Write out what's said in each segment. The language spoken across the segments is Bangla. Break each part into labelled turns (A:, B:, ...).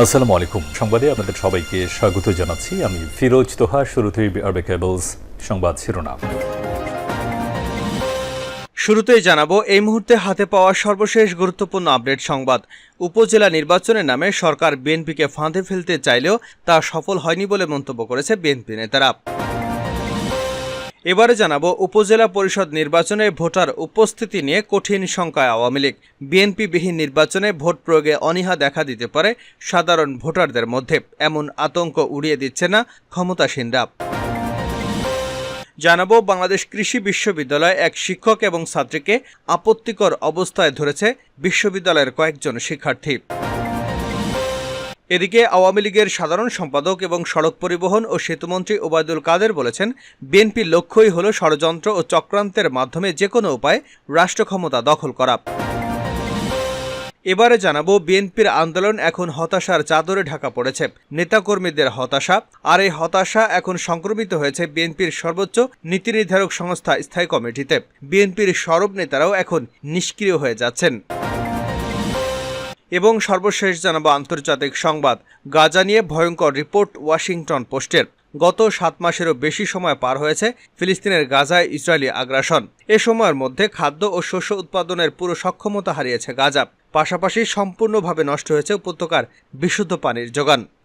A: আসসালামু আলাইকুম সংবাদে আপনাদের সবাইকে স্বাগত জানাচ্ছি আমি ফিরোজ তোহা শুরুতেই আরবে কেবলস সংবাদ শিরোনাম
B: শুরুতেই জানাবো এই মুহূর্তে হাতে পাওয়া সর্বশেষ গুরুত্বপূর্ণ আপডেট সংবাদ উপজেলা নির্বাচনের নামে সরকার বিএনপিকে ফাঁদে ফেলতে চাইলেও তা সফল হয়নি বলে মন্তব্য করেছে বিএনপি নেতারা এবারে জানাবো উপজেলা পরিষদ নির্বাচনে ভোটার উপস্থিতি নিয়ে কঠিন শঙ্কায় আওয়ামী লীগ বিএনপিবিহীন নির্বাচনে ভোট প্রয়োগে অনীহা দেখা দিতে পারে সাধারণ ভোটারদের মধ্যে এমন আতঙ্ক উড়িয়ে দিচ্ছে না ক্ষমতাসীনরা জানাবো বাংলাদেশ কৃষি বিশ্ববিদ্যালয় এক শিক্ষক এবং ছাত্রীকে আপত্তিকর অবস্থায় ধরেছে বিশ্ববিদ্যালয়ের কয়েকজন শিক্ষার্থী এদিকে আওয়ামী লীগের সাধারণ সম্পাদক এবং সড়ক পরিবহন ও সেতুমন্ত্রী ওবায়দুল কাদের বলেছেন বিএনপির লক্ষ্যই হল ষড়যন্ত্র ও চক্রান্তের মাধ্যমে যে কোনো উপায়ে রাষ্ট্র ক্ষমতা দখল করা এবারে জানাবো বিএনপির আন্দোলন এখন হতাশার চাদরে ঢাকা পড়েছে নেতাকর্মীদের হতাশা আর এই হতাশা এখন সংক্রমিত হয়েছে বিএনপির সর্বোচ্চ নীতি নির্ধারক সংস্থা স্থায়ী কমিটিতে বিএনপির সরব নেতারাও এখন নিষ্ক্রিয় হয়ে যাচ্ছেন এবং সর্বশেষ জানাবো আন্তর্জাতিক সংবাদ গাজা নিয়ে ভয়ঙ্কর রিপোর্ট ওয়াশিংটন পোস্টের গত সাত মাসেরও বেশি সময় পার হয়েছে ফিলিস্তিনের গাজায় ইসরায়েলি আগ্রাসন এ সময়ের মধ্যে খাদ্য ও শস্য উৎপাদনের পুরো সক্ষমতা হারিয়েছে গাজা পাশাপাশি সম্পূর্ণভাবে নষ্ট হয়েছে উপত্যকার বিশুদ্ধ পানির যোগান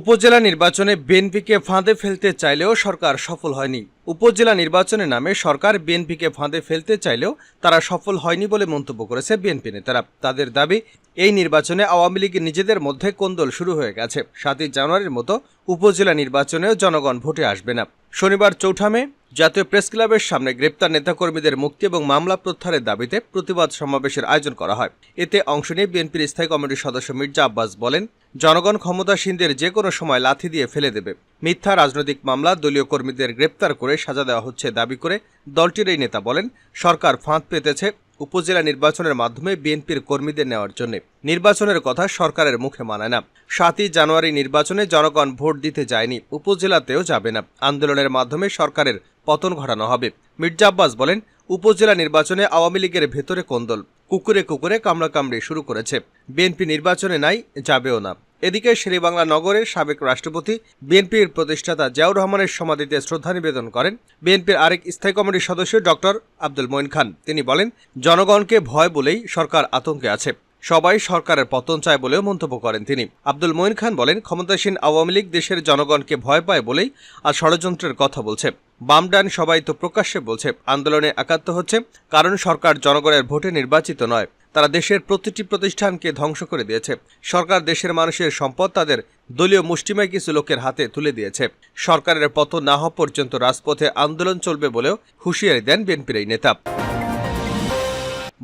B: উপজেলা নির্বাচনে বিএনপিকে ফাঁদে ফেলতে চাইলেও সরকার সফল হয়নি উপজেলা নির্বাচনের নামে সরকার বিএনপিকে ফাঁদে ফেলতে চাইলেও তারা সফল হয়নি বলে মন্তব্য করেছে বিএনপি নেতারা তাদের দাবি এই নির্বাচনে আওয়ামী লীগ নিজেদের মধ্যে কোন্দল শুরু হয়ে গেছে সাতই জানুয়ারির মতো উপজেলা নির্বাচনেও জনগণ ভোটে আসবে না শনিবার চৌঠামে জাতীয় প্রেস ক্লাবের সামনে গ্রেপ্তার নেতাকর্মীদের মুক্তি এবং মামলা প্রত্যাহারের দাবিতে প্রতিবাদ সমাবেশের আয়োজন করা হয় এতে অংশ নিয়ে বিএনপির স্থায়ী কমিটির সদস্য মির্জা আব্বাস বলেন জনগণ ক্ষমতাসীনদের যে কোনো সময় লাথি দিয়ে ফেলে দেবে মিথ্যা রাজনৈতিক মামলা দলীয় কর্মীদের গ্রেপ্তার করে সাজা দেওয়া হচ্ছে দাবি করে দলটির এই নেতা বলেন সরকার ফাঁদ পেতেছে উপজেলা নির্বাচনের মাধ্যমে বিএনপির কর্মীদের নেওয়ার জন্য নির্বাচনের কথা সরকারের মুখে মানায় না সাতই জানুয়ারি নির্বাচনে জনগণ ভোট দিতে যায়নি উপজেলাতেও যাবে না আন্দোলনের মাধ্যমে সরকারের পতন ঘটানো হবে মির্জা আব্বাস বলেন উপজেলা নির্বাচনে আওয়ামী লীগের ভেতরে কোন্দল কুকুরে কুকুরে কামড়াকামড়ি শুরু করেছে বিএনপি নির্বাচনে নাই যাবেও না এদিকে শেরেবাংলা নগরের সাবেক রাষ্ট্রপতি বিএনপির প্রতিষ্ঠাতা জিয়াউর রহমানের সমাধিতে শ্রদ্ধা নিবেদন করেন বিএনপির আরেক স্থায়ী কমিটির সদস্য ডক্টর আব্দুল মঈন খান তিনি বলেন জনগণকে ভয় বলেই সরকার আতঙ্কে আছে সবাই সরকারের পতন চায় বলেও মন্তব্য করেন তিনি আব্দুল মঈন খান বলেন ক্ষমতাসীন আওয়ামী লীগ দেশের জনগণকে ভয় পায় বলেই আর ষড়যন্ত্রের কথা বলছে বামডান সবাই তো প্রকাশ্যে বলছে আন্দোলনে একাত্ম হচ্ছে কারণ সরকার জনগণের ভোটে নির্বাচিত নয় তারা দেশের প্রতিটি প্রতিষ্ঠানকে ধ্বংস করে দিয়েছে সরকার দেশের মানুষের সম্পদ তাদের দলীয় মুষ্টিমায় কিছু লোকের হাতে তুলে দিয়েছে সরকারের পতন না হওয়া পর্যন্ত রাজপথে আন্দোলন চলবে বলেও হুঁশিয়ারি দেন বিএনপির এই নেতা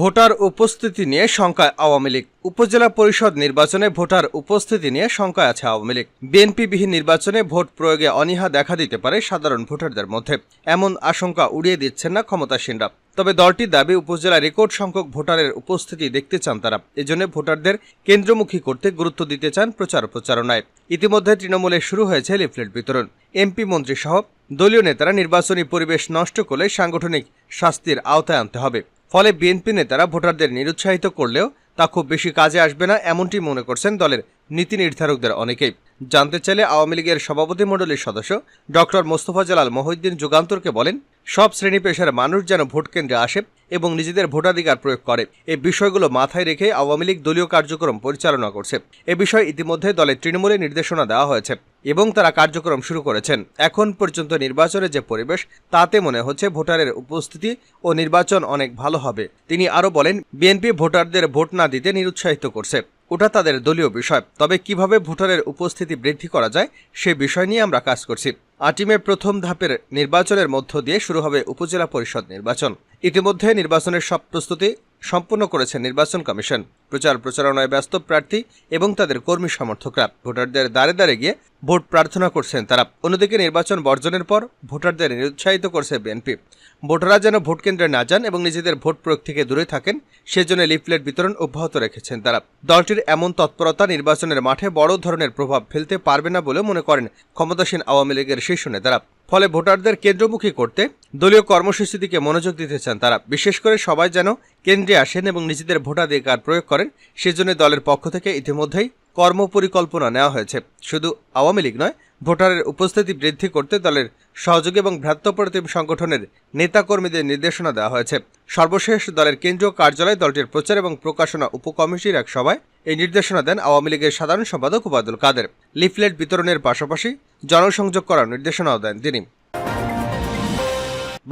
B: ভোটার উপস্থিতি নিয়ে শঙ্কায় আওয়ামী লীগ উপজেলা পরিষদ নির্বাচনে ভোটার উপস্থিতি নিয়ে শঙ্কায় আছে আওয়ামী লীগ বিএনপিবিহীন নির্বাচনে ভোট প্রয়োগে অনীহা দেখা দিতে পারে সাধারণ ভোটারদের মধ্যে এমন আশঙ্কা উড়িয়ে দিচ্ছেন না ক্ষমতাসীনরা তবে দলটির দাবি উপজেলা রেকর্ড সংখ্যক ভোটারের উপস্থিতি দেখতে চান তারা এজন্য ভোটারদের কেন্দ্রমুখী করতে গুরুত্ব দিতে চান প্রচার প্রচারণায় ইতিমধ্যে তৃণমূলে শুরু হয়েছে লিফলেট বিতরণ এমপি মন্ত্রী সহ দলীয় নেতারা নির্বাচনী পরিবেশ নষ্ট করলে সাংগঠনিক শাস্তির আওতায় আনতে হবে ফলে বিএনপি নেতারা ভোটারদের নিরুৎসাহিত করলেও তা খুব বেশি কাজে আসবে না এমনটি মনে করছেন দলের নীতি নির্ধারকদের অনেকেই জানতে চাইলে আওয়ামী লীগের সভাপতিমণ্ডলীর সদস্য ডক্টর মোস্তফা জালাল মহিউদ্দিন যুগান্তরকে বলেন সব শ্রেণী পেশার মানুষ যেন ভোট কেন্দ্রে আসে এবং নিজেদের ভোটাধিকার প্রয়োগ করে এই বিষয়গুলো মাথায় রেখে আওয়ামী লীগ দলীয় কার্যক্রম পরিচালনা করছে এ বিষয়ে ইতিমধ্যে দলের তৃণমূলে নির্দেশনা দেওয়া হয়েছে এবং তারা কার্যক্রম শুরু করেছেন এখন পর্যন্ত নির্বাচনের যে পরিবেশ তাতে মনে হচ্ছে ভোটারের উপস্থিতি ও নির্বাচন অনেক ভালো হবে তিনি আরও বলেন বিএনপি ভোটারদের ভোট না দিতে নিরুৎসাহিত করছে ওটা তাদের দলীয় বিষয় তবে কিভাবে ভোটারের উপস্থিতি বৃদ্ধি করা যায় সে বিষয় নিয়ে আমরা কাজ করছি আটিমে প্রথম ধাপের নির্বাচনের মধ্য দিয়ে শুরু হবে উপজেলা পরিষদ নির্বাচন ইতিমধ্যে নির্বাচনের সব প্রস্তুতি সম্পন্ন করেছে নির্বাচন কমিশন প্রচার প্রচারণায় ব্যস্ত প্রার্থী এবং তাদের কর্মী সমর্থকরা ভোটারদের দ্বারে দ্বারে গিয়ে ভোট প্রার্থনা করছেন তারা অন্যদিকে নির্বাচন বর্জনের পর ভোটারদের নিরুৎসাহিত করছে বিএনপি ভোটাররা যেন ভোট কেন্দ্রে না যান এবং নিজেদের ভোট প্রয়োগ থেকে দূরে থাকেন সেজন্য লিফলেট বিতরণ অব্যাহত রেখেছেন তারা দলটির এমন তৎপরতা নির্বাচনের মাঠে বড় ধরনের প্রভাব ফেলতে পারবে না বলে মনে করেন ক্ষমতাসীন আওয়ামী লীগের শীর্ষ নেতারা ফলে ভোটারদের কেন্দ্রমুখী করতে দলীয় কর্মসূচি দিকে মনোযোগ দিতে চান তারা বিশেষ করে সবাই যেন কেন্দ্রে আসেন এবং নিজেদের ভোটাধিকার প্রয়োগ করেন সেজন্য দলের পক্ষ থেকে ইতিমধ্যেই কর্মপরিকল্পনা নেওয়া হয়েছে শুধু আওয়ামী লীগ নয় ভোটারের উপস্থিতি বৃদ্ধি করতে দলের সহযোগী এবং ভ্রাতৃপ্রতিম সংগঠনের নেতাকর্মীদের নির্দেশনা দেওয়া হয়েছে সর্বশেষ দলের কেন্দ্রীয় কার্যালয়ে দলটির প্রচার এবং প্রকাশনা উপকমিটির এক সভায় এই নির্দেশনা দেন আওয়ামী লীগের সাধারণ সম্পাদক ওবায়দুল কাদের লিফলেট বিতরণের পাশাপাশি জনসংযোগ করার নির্দেশনাও দেন তিনি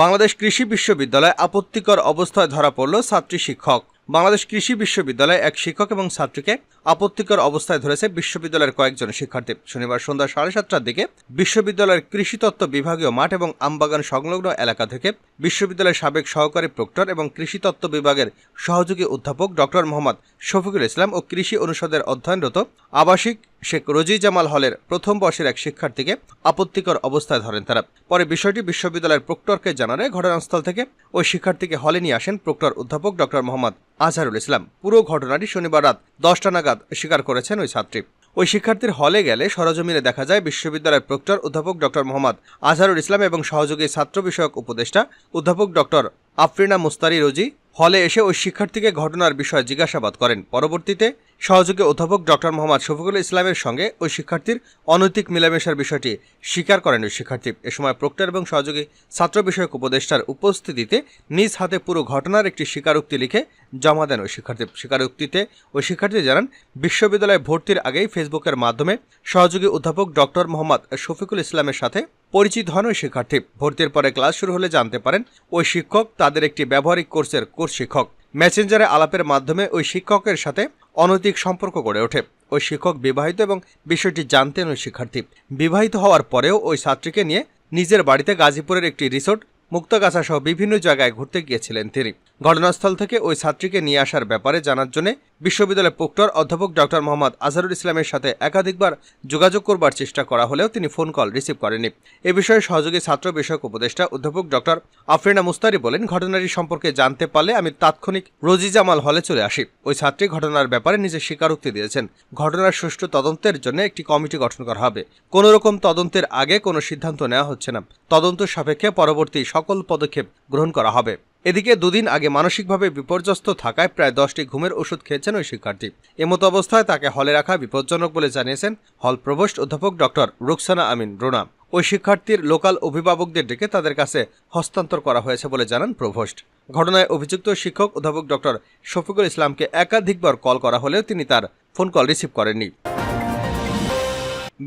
B: বাংলাদেশ কৃষি বিশ্ববিদ্যালয়ে আপত্তিকর অবস্থায় ধরা পড়ল ছাত্রী শিক্ষক বাংলাদেশ কৃষি বিশ্ববিদ্যালয়ে এক শিক্ষক এবং ছাত্রীকে আপত্তিকর অবস্থায় ধরেছে বিশ্ববিদ্যালয়ের কয়েকজন শিক্ষার্থী শনিবার সন্ধ্যা সাড়ে সাতটার দিকে বিশ্ববিদ্যালয়ের কৃষিতত্ত্ব বিভাগীয় মাঠ এবং আমবাগান সংলগ্ন এলাকা থেকে বিশ্ববিদ্যালয়ের সাবেক সহকারী প্রক্টর এবং কৃষিতত্ত্ব বিভাগের সহযোগী অধ্যাপক ডক্টর মোহাম্মদ শফিকুল ইসলাম ও কৃষি অনুষদের অধ্যয়নরত আবাসিক শেখ রোজি জামাল হলের প্রথম বর্ষের এক শিক্ষার্থীকে আপত্তিকর অবস্থায় ধরেন তারা পরে বিষয়টি বিশ্ববিদ্যালয়ের প্রক্টরকে জানালে ঘটনাস্থল থেকে ওই শিক্ষার্থীকে হলে নিয়ে আসেন প্রক্টর অধ্যাপক ডক্টর মোহাম্মদ আজহারুল ইসলাম পুরো ঘটনাটি শনিবার রাত দশটা নাগাদ স্বীকার করেছেন ওই ছাত্রী ওই শিক্ষার্থীর হলে গেলে সরজমিনে দেখা যায় বিশ্ববিদ্যালয়ের প্রক্টর অধ্যাপক ডক্টর মোহাম্মদ আজহারুল ইসলাম এবং সহযোগী ছাত্র বিষয়ক উপদেষ্টা অধ্যাপক ডক্টর আফরিনা মুস্তারি রোজি হলে এসে ওই শিক্ষার্থীকে ঘটনার বিষয়ে জিজ্ঞাসাবাদ করেন পরবর্তীতে সহযোগী অধ্যাপক ডক্টর মোহাম্মদ শফিকুল ইসলামের সঙ্গে ওই শিক্ষার্থীর অনৈতিক মিলামেশার বিষয়টি স্বীকার করেন ওই শিক্ষার্থী এ সময় প্রক্টর এবং সহযোগী ছাত্র বিষয়ক উপদেষ্টার উপস্থিতিতে নিজ হাতে পুরো ঘটনার একটি স্বীকারোক্তি লিখে জমা দেন ওই শিক্ষার্থী স্বীকারোক্তিতে ওই শিক্ষার্থী জানান বিশ্ববিদ্যালয়ে ভর্তির আগেই ফেসবুকের মাধ্যমে সহযোগী অধ্যাপক ডক্টর মোহাম্মদ শফিকুল ইসলামের সাথে পরিচিত হন ওই শিক্ষার্থী ভর্তির পরে ক্লাস শুরু হলে জানতে পারেন ওই শিক্ষক তাদের একটি ব্যবহারিক কোর্সের কোর্স শিক্ষক মেসেঞ্জারে আলাপের মাধ্যমে ওই শিক্ষকের সাথে অনৈতিক সম্পর্ক গড়ে ওঠে ওই শিক্ষক বিবাহিত এবং বিষয়টি জানতেন ওই শিক্ষার্থী বিবাহিত হওয়ার পরেও ওই ছাত্রীকে নিয়ে নিজের বাড়িতে গাজীপুরের একটি রিসোর্ট মুক্তাগাছা সহ বিভিন্ন জায়গায় ঘুরতে গিয়েছিলেন তিনি ঘটনাস্থল থেকে ওই ছাত্রীকে নিয়ে আসার ব্যাপারে জানার জন্য বিশ্ববিদ্যালয়ের পোক্টর অধ্যাপক ডক্টর মোহাম্মদ আজহারুল ইসলামের সাথে একাধিকবার যোগাযোগ করবার চেষ্টা করা হলেও তিনি ফোন কল রিসিভ করেননি এ বিষয়ে সহযোগী ছাত্র বিষয়ক উপদেষ্টা অধ্যাপক ডক্টর আফরিনা মুস্তারি বলেন ঘটনাটি সম্পর্কে জানতে পারলে আমি তাৎক্ষণিক রোজি জামাল হলে চলে আসি ওই ছাত্রী ঘটনার ব্যাপারে নিজের স্বীকারোক্তি দিয়েছেন ঘটনার সুষ্ঠু তদন্তের জন্য একটি কমিটি গঠন করা হবে কোনো রকম তদন্তের আগে কোনো সিদ্ধান্ত নেওয়া হচ্ছে না তদন্ত সাপেক্ষে পরবর্তী সকল পদক্ষেপ গ্রহণ করা হবে এদিকে দুদিন আগে মানসিকভাবে বিপর্যস্ত থাকায় প্রায় দশটি ঘুমের ওষুধ খেয়েছেন ওই শিক্ষার্থী এমত অবস্থায় তাকে হলে রাখা বিপজ্জনক বলে জানিয়েছেন হল প্রভোস্ট অধ্যাপক ডক্টর রুকসানা আমিন রোনা ওই শিক্ষার্থীর লোকাল অভিভাবকদের ডেকে তাদের কাছে হস্তান্তর করা হয়েছে বলে জানান প্রভোস্ট ঘটনায় অভিযুক্ত শিক্ষক অধ্যাপক ডক্টর শফিকুল ইসলামকে একাধিকবার কল করা হলেও তিনি তার ফোন কল রিসিভ করেননি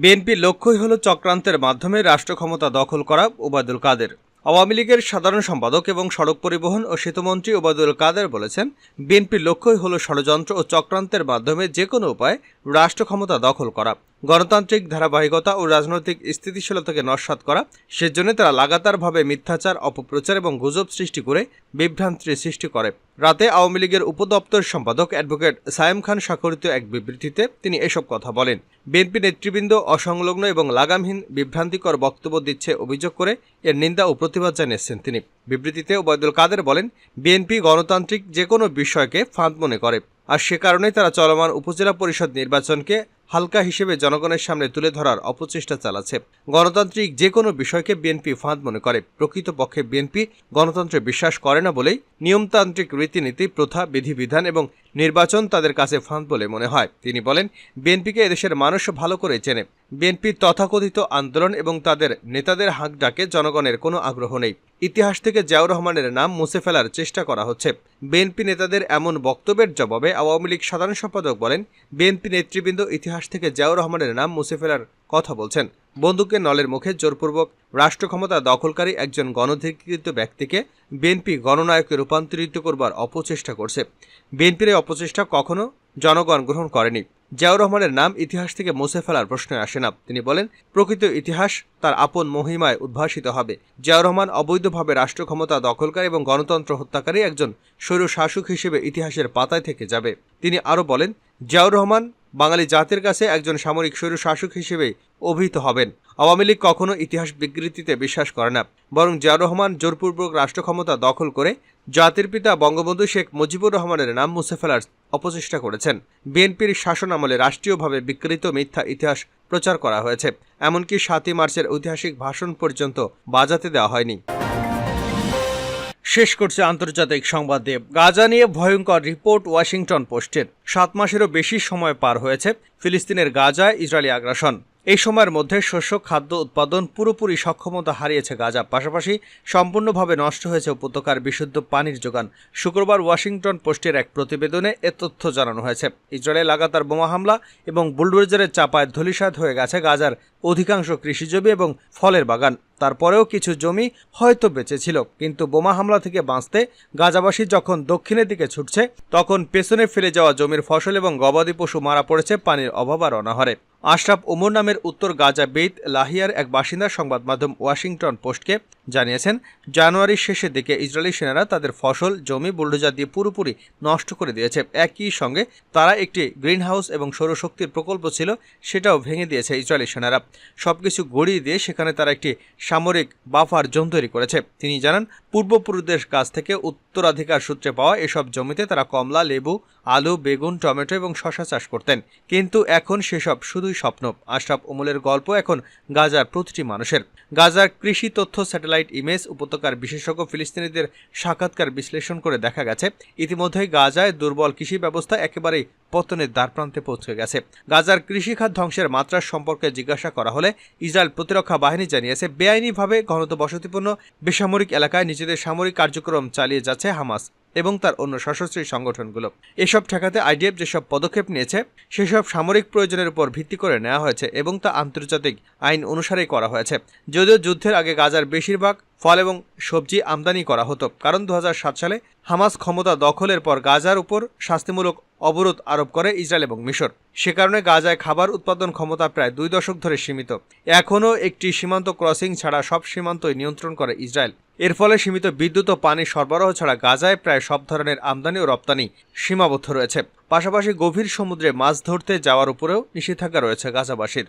B: বিএনপির লক্ষ্যই হল চক্রান্তের মাধ্যমে রাষ্ট্র ক্ষমতা দখল করা ওবায়দুল কাদের আওয়ামী লীগের সাধারণ সম্পাদক এবং সড়ক পরিবহন ও সেতুমন্ত্রী ওবায়দুল কাদের বলেছেন বিএনপির লক্ষ্যই হল ষড়যন্ত্র ও চক্রান্তের মাধ্যমে যে কোনো উপায়ে রাষ্ট্র ক্ষমতা দখল করা গণতান্ত্রিক ধারাবাহিকতা ও রাজনৈতিক স্থিতিশীলতাকে নস্বাত করা সেজন্য তারা লাগাতারভাবে মিথ্যাচার অপপ্রচার এবং গুজব সৃষ্টি করে বিভ্রান্তির সৃষ্টি করে রাতে আওয়ামী লীগের উপদপ্তর সম্পাদক অ্যাডভোকেট সায়েম খান স্বাক্ষরিত এক বিবৃতিতে তিনি এসব কথা বলেন বিএনপি নেতৃবৃন্দ অসংলগ্ন এবং লাগামহীন বিভ্রান্তিকর বক্তব্য দিচ্ছে অভিযোগ করে এর নিন্দা ও প্রতিবাদ জানিয়েছেন তিনি বিবৃতিতে ওবায়দুল কাদের বলেন বিএনপি গণতান্ত্রিক যে কোনো বিষয়কে ফাঁদ মনে করে আর সে কারণে তারা চলমান উপজেলা পরিষদ নির্বাচনকে হালকা হিসেবে জনগণের সামনে তুলে ধরার অপচেষ্টা চালাচ্ছে গণতান্ত্রিক যে কোনো বিষয়কে বিএনপি ফাঁদ মনে করে প্রকৃতপক্ষে বিএনপি গণতন্ত্রে বিশ্বাস করে না বলেই নিয়মতান্ত্রিক রীতিনীতি প্রথা বিধিবিধান এবং নির্বাচন তাদের কাছে ফাঁদ বলে মনে হয় তিনি বলেন বিএনপিকে এদেশের মানুষ ভালো করে চেনে বিএনপির তথাকথিত আন্দোলন এবং তাদের নেতাদের হাঁক ডাকে জনগণের কোনো আগ্রহ নেই ইতিহাস থেকে জিয়াউর রহমানের নাম মুছে ফেলার চেষ্টা করা হচ্ছে বিএনপি নেতাদের এমন বক্তব্যের জবাবে আওয়ামী লীগ সাধারণ সম্পাদক বলেন বিএনপি নেতৃবৃন্দ ইতিহাস ইতিহাস থেকে জিয়াউর রহমানের নাম মুছে ফেলার কথা বলছেন বন্দুকের নলের মুখে জোরপূর্বক রাষ্ট্রক্ষমতা দখলকারী একজন গণধিকৃত ব্যক্তিকে বিএনপি গণনায়কে রূপান্তরিত করবার অপচেষ্টা করছে বিএনপির এই অপচেষ্টা কখনো জনগণ গ্রহণ করেনি জিয়াউর রহমানের নাম ইতিহাস থেকে মুছে ফেলার প্রশ্ন আসে না তিনি বলেন প্রকৃত ইতিহাস তার আপন মহিমায় উদ্ভাসিত হবে জিয়াউর রহমান অবৈধভাবে রাষ্ট্র ক্ষমতা দখলকারী এবং গণতন্ত্র হত্যাকারী একজন স্বৈর শাসক হিসেবে ইতিহাসের পাতায় থেকে যাবে তিনি আরও বলেন জিয়াউর রহমান বাঙালি জাতির কাছে একজন সামরিক স্বৈর শাসক হিসেবে অভিহিত হবেন আওয়ামী লীগ কখনো ইতিহাস বিকৃতিতে বিশ্বাস করে না বরং জিয়া রহমান জোরপূর্বক রাষ্ট্র ক্ষমতা দখল করে জাতির পিতা বঙ্গবন্ধু শেখ মুজিবুর রহমানের নাম মুছে ফেলার অপচেষ্টা করেছেন বিএনপির শাসন আমলে রাষ্ট্রীয়ভাবে বিকৃত মিথ্যা ইতিহাস প্রচার করা হয়েছে এমনকি সাতই মার্চের ঐতিহাসিক ভাষণ পর্যন্ত বাজাতে দেওয়া হয়নি শেষ করছে আন্তর্জাতিক সংবাদ দিয়ে গাজা নিয়ে ভয়ঙ্কর রিপোর্ট ওয়াশিংটন পোস্টের সাত মাসেরও বেশি সময় পার হয়েছে ফিলিস্তিনের গাজায় ইসরায়েলি আগ্রাসন এই সময়ের মধ্যে শস্য খাদ্য উৎপাদন পুরোপুরি সক্ষমতা হারিয়েছে গাজা পাশাপাশি সম্পূর্ণভাবে নষ্ট হয়েছে উপত্যকার বিশুদ্ধ পানির যোগান শুক্রবার ওয়াশিংটন পোস্টের এক প্রতিবেদনে এ তথ্য জানানো হয়েছে ইসরায়েলে লাগাতার বোমা হামলা এবং বুলডোজারের চাপায় ধলিসাদ হয়ে গেছে গাজার অধিকাংশ কৃষিজমি এবং ফলের বাগান তারপরেও কিছু জমি হয়তো বেঁচেছিল কিন্তু বোমা হামলা থেকে বাঁচতে গাজাবাসী যখন দক্ষিণের দিকে ছুটছে তখন পেছনে ফেলে যাওয়া জমির ফসল এবং গবাদি পশু মারা পড়েছে পানির অভাব আর অনাহারে আশরাফ ওমর নামের উত্তর গাজা বেইত লাহিয়ার এক বাসিন্দা সংবাদ মাধ্যম ওয়াশিংটন পোস্টকে জানিয়েছেন জানুয়ারির শেষের দিকে ইসরায়েলি সেনারা তাদের ফসল জমি বুলডোজার দিয়ে পুরোপুরি নষ্ট করে দিয়েছে একই সঙ্গে তারা একটি গ্রিনহাউস এবং সৌরশক্তির প্রকল্প ছিল সেটাও ভেঙে দিয়েছে ইসরায়েলি সেনারা সব কিছু গড়িয়ে দিয়ে সেখানে তারা একটি সামরিক বাফার জোন তৈরি করেছে তিনি জানান পূর্বপুরুষদের কাছ থেকে উত্তরাধিকার সূত্রে পাওয়া এসব জমিতে তারা কমলা লেবু আলু বেগুন টমেটো এবং শশা চাষ করতেন কিন্তু এখন সেসব শুধু শুধুই স্বপ্ন আশরাফ ওমলের গল্প এখন গাজার প্রতিটি মানুষের গাজার কৃষি তথ্য স্যাটেলাইট ইমেজ উপত্যকার বিশেষজ্ঞ ফিলিস্তিনিদের সাক্ষাৎকার বিশ্লেষণ করে দেখা গেছে ইতিমধ্যে গাজায় দুর্বল কৃষি ব্যবস্থা একেবারেই পতনের দ্বারপ্রান্তে পৌঁছে গেছে গাজার কৃষিখাত ধ্বংসের মাত্রা সম্পর্কে জিজ্ঞাসা করা হলে ইসরায়েল প্রতিরক্ষা বাহিনী জানিয়েছে বেআইনিভাবে ঘনত বসতিপূর্ণ বেসামরিক এলাকায় নিজেদের সামরিক কার্যক্রম চালিয়ে যাচ্ছে হামাস এবং তার অন্য সশস্ত্রী সংগঠনগুলো এসব ঠেকাতে আইডিএফ যেসব পদক্ষেপ নিয়েছে সেসব সামরিক প্রয়োজনের উপর ভিত্তি করে নেওয়া হয়েছে এবং তা আন্তর্জাতিক আইন অনুসারেই করা হয়েছে যদিও যুদ্ধের আগে গাজার বেশিরভাগ ফল এবং সবজি আমদানি করা হতো কারণ দু সালে হামাস ক্ষমতা দখলের পর গাজার উপর শাস্তিমূলক অবরোধ আরোপ করে ইসরায়েল এবং মিশর সে কারণে গাজায় খাবার উৎপাদন ক্ষমতা প্রায় দুই দশক ধরে সীমিত এখনও একটি সীমান্ত ক্রসিং ছাড়া সব সীমান্তই নিয়ন্ত্রণ করে ইসরায়েল এর ফলে সীমিত বিদ্যুৎ ও পানি সরবরাহ ছাড়া গাজায় প্রায় সব ধরনের আমদানি ও রপ্তানি সীমাবদ্ধ রয়েছে পাশাপাশি গভীর সমুদ্রে মাছ ধরতে যাওয়ার উপরেও নিষেধাজ্ঞা রয়েছে গাজাবাসীর